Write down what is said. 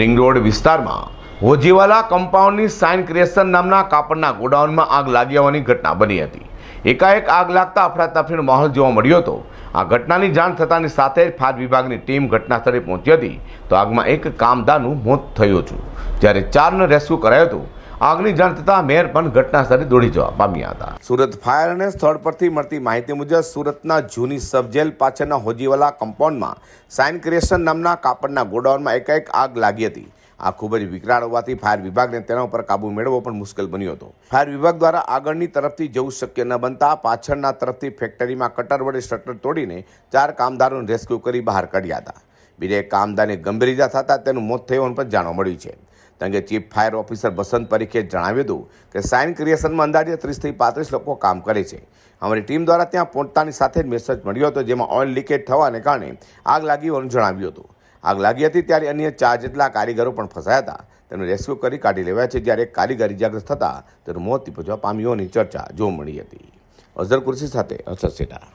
Ring road વિસ્તારમાં Hojiwala કમ્પાઉન્ડની sign creation નામના કાપડના ગોડાઉનમાં આગ લાગી હોવાની ઘટના બની હતી. એકાએક આગ લાગતા અફરાતફરીનો માહોલ જોવા મળ્યો હતો. આ ઘટનાની જાણ થતાની સાથે જ ફાયર વિભાગની ટીમ ઘટના સ્થળે પહોંચી હતી. તો આગમાં એક કામદારનું મોત થયું હતું. જ્યારે ચારને રેસ્ક્યુ કરાયું હતું આગની જાણ થતાં મેયર પણ ઘટના સ્થળે દોડી જવા પામ્યા હતા. સુરત ફાયર અને સ્થળ પરથી મળતી માહિતી મુજબ સુરતના જૂની સબજેલ પાછળના હોજીવાલા કમ્પાઉન્ડમાં સાઇન ક્રિએશન નામના કાપડના ગોડાઉનમાં એકાએક આગ લાગી હતી. આ ખૂબ જ વિકરાળ હોવાથી ફાયર વિભાગને તેના ઉપર કાબુ મેળવવો પણ મુશ્કેલ બન્યો હતો. ફાયર વિભાગ દ્વારા આગળની તરફથી જવું શક્ય ન બનતા પાછળના તરફથી ફેક્ટરીમાં કટર વડે શટર તોડીને ચાર કામદારોને રેસ્ક્યુ કરી બહાર કાઢ્યા હતા. બીજા કામદારને ગંભીર ઇજા થતાં તેનું મોત થયું પણ જાણવા મળ્યું છે. કારણ કે ચીફ ફાયર ઓફિસર બસંત પરીખે જણાવ્યું હતું કે સાઇન ક્રિએશનમાં અંદાજે ત્રીસથી પાંત્રીસ લોકો કામ કરે છે. અમારી ટીમ દ્વારા ત્યાં પહોંચતાની સાથે જ મેસેજ મળ્યો હતો, જેમાં ઓઇલ લીકેજ થવાને કારણે આગ લાગી હોવાનું જણાવ્યું હતું. આગ લાગી હતી ત્યારે અન્ય ચાર જેટલા કારીગરો પણ ફસાયા હતા. તેમને રેસ્ક્યુ કરી કાઢી લેવાયા છે. જ્યારે એક કારીગર ઇજાગ્રસ્ત થતાં તેનું મોત નીપજવા પામ્યું હોવાની ચર્ચા જોવા મળી હતી. અઝર કુર્સી સાથે અસર સેટા.